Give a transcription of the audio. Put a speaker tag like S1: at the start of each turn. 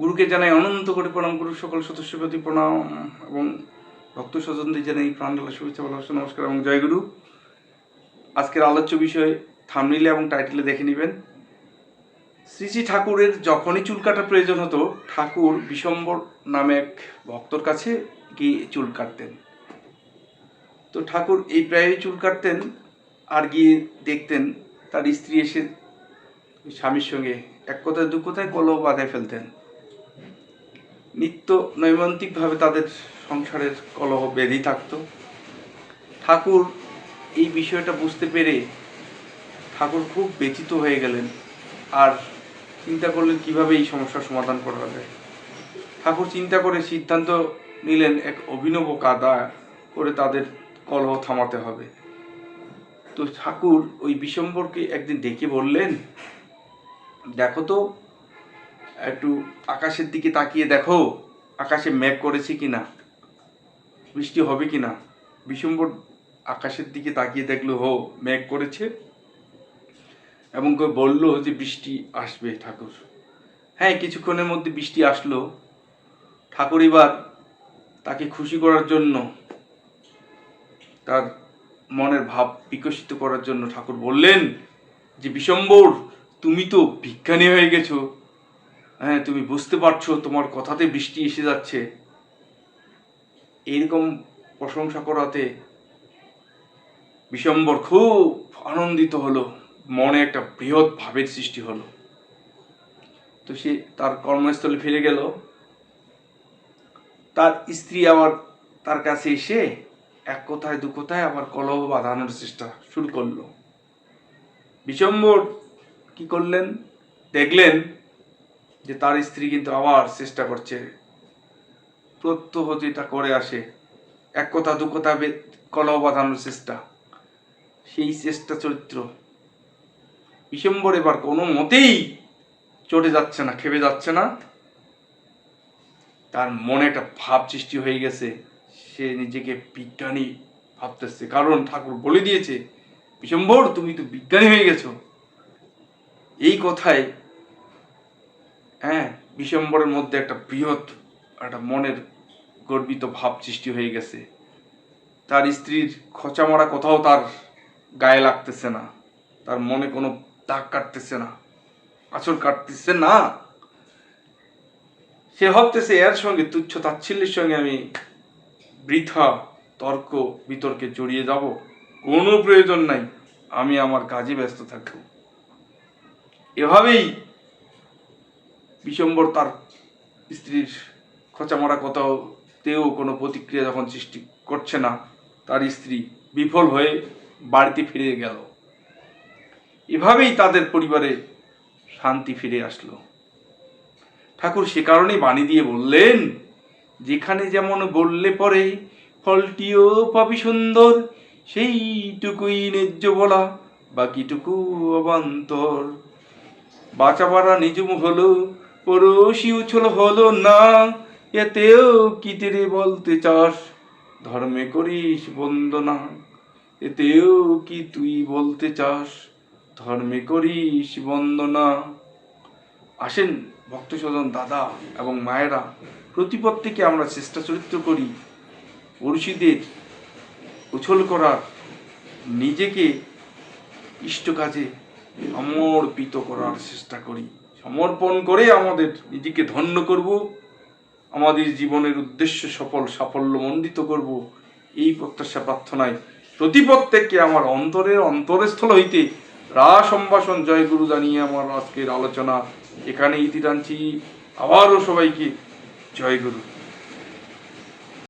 S1: গুরুকে জানাই অনন্ত করে প্রণাম গুরু সকল সদস্য প্রতি প্রণাম এবং ভক্ত স্বজনদের জানাই প্রাণডালা শুভেচ্ছা ভালোবাসা নমস্কার এবং জয় গুরু। আজকের আলোচ্য বিষয় থামনিলে এবং টাইটেলে দেখে নেবেন। শ্রী শ্রী ঠাকুরের যখনই চুল কাটার প্রয়োজন হতো, ঠাকুর বিশম্বর নামে এক ভক্তর কাছে গিয়ে চুল কাটতেন। তো ঠাকুর এই প্রায়ই চুল কাটতেন আর গিয়ে দেখতেন তার স্ত্রী এসে স্বামীর সঙ্গে এক কথায়, দু কথায় কলহ বাঁধে ফেলতেন। নিত্য নৈমিত্তিকভাবে তাদের সংসারের কলহ বেঁধেই থাকতো। ঠাকুর এই বিষয়টা বুঝতে পেরে ঠাকুর খুব ব্যথিত হয়ে গেলেন। আর চিন্তা করলেন, কীভাবে এই সমস্যার সমাধান করা যায়? ঠাকুর চিন্তা করে সিদ্ধান্ত নিলেন, এক অভিনব কাদা করে তাদের কলহ থামাতে হবে। তো ঠাকুর ওই বিশম্বরকে একদিন ডেকে বললেন, দেখো তো একটু আকাশের দিকে তাকিয়ে দেখো, আকাশে মেঘ করেছে কি না বৃষ্টি হবে কি না বিশম্বর আকাশের দিকে তাকিয়ে দেখল, হো, মেঘ করেছে। এবং কেউ বলল যে, বৃষ্টি আসবে, ঠাকুর। হ্যাঁ কিছুক্ষণের মধ্যে বৃষ্টি আসলো। ঠাকুর এবার তাকে খুশি করার জন্য, তার মনের ভাব বিকশিত করার জন্য ঠাকুর বললেন যে, বিশম্বর, তুমি তো বিজ্ঞানী হয়ে গেছো। হ্যাঁ তুমি বুঝতে পারছ, তোমার কথাতে বৃষ্টি এসে যাচ্ছে। এইরকম প্রশংসা করাতে বিশম্বর খুব আনন্দিত হলো, মনে একটা বৃহৎ ভাবের সৃষ্টি হলো। তো সে তার কর্মস্থলে ফিরে গেল। তার স্ত্রী আবার তার কাছে এসে এক কথায়, দু কথায় আবার কলহ বাঁধানোর চেষ্টা শুরু করল। বিশম্বর কি করলেন? দেখলেন যে তার স্ত্রী কিন্তু আবার চেষ্টা করছে। প্রত্যহ যেটা করে আসে। এক কথা, দু কথা কলহ বাঁধানোর চেষ্টা। সেই চেষ্টা চরিত্র। বিশম্বর এবার কোনো মতেই চটে যাচ্ছে না, খেপে যাচ্ছে না। তার মনে একটা ভাব সৃষ্টি হয়ে গেছে। সে নিজেকে বিজ্ঞানী ভাবতেছে। কারণ ঠাকুর বলে দিয়েছে, বিশম্বর, তুমি তো বিজ্ঞানী হয়ে গেছো। এই কথায় হ্যাঁ বিশম্বরের মধ্যে একটা বৃহৎ, একটা মনের গর্বিত ভাব সৃষ্টি হয়ে গেছে। তার স্ত্রীর খোঁচা মারা কোথাও তার গায়ে লাগতেছে না। তার মনে কোনো দাগ কাটতেছে না। আচর কাটতেছে না। সে ভাবতেছে এর সঙ্গে তুচ্ছ তাচ্ছিল্যের সঙ্গে আমি বৃথা, তর্ক, বিতর্কে জড়িয়ে যাব। কোনো প্রয়োজন নাই, আমি আমার কাজে ব্যস্ত থাকব। এভাবেই বিশম্বর তার স্ত্রীর খোঁচা মারা কোথাও তেও কোনো প্রতিক্রিয়া যখন সৃষ্টি করছে না, তার স্ত্রী বিফল হয়ে বাড়িতে ফিরে গেল। এভাবেই তাদের পরিবারে শান্তি ফিরে আসলো। ঠাকুর সে কারণেই বাণী দিয়ে বললেন, যেখানে যেমন বললে পরে ফলটিও পাবি সুন্দর, সেইটুকুই ন্যায্য বলা বাকিটুকু অবান্তর। বাঁচাবারা নিজুম হলো পড়োশি উছল হলো না, এতেও কি তেরে বলতে চাস? ধর্মে করিস বন্দনা, এতেও কি তুই বলতে চাস? ধর্মে করিস বন্দনা। আসেন ভক্ত স্বজন দাদা এবং মায়েরা, প্রতিপদ থেকে আমরা চেষ্টা চরিত্র করি। পড়শিদের উছল করার নিজেকে ইষ্ট কাজে সমর্পিত করার চেষ্টা করি। সমর্পণ করে আমাদের নিজেকে ধন্য করব, আমাদের জীবনের উদ্দেশ্য সফল সাফল্য সাফল্যমণ্ডিত করব। এই প্রত্যাশা প্রার্থনায় প্রতি প্রত্যেককে আমার অন্তরের অন্তরস্থল হইতে রা সম্ভাষণ জয় গুরু জানিয়ে আমার আজকের আলোচনা এখানে ইতি টানছি আবারও সবাইকে জয় গুরু।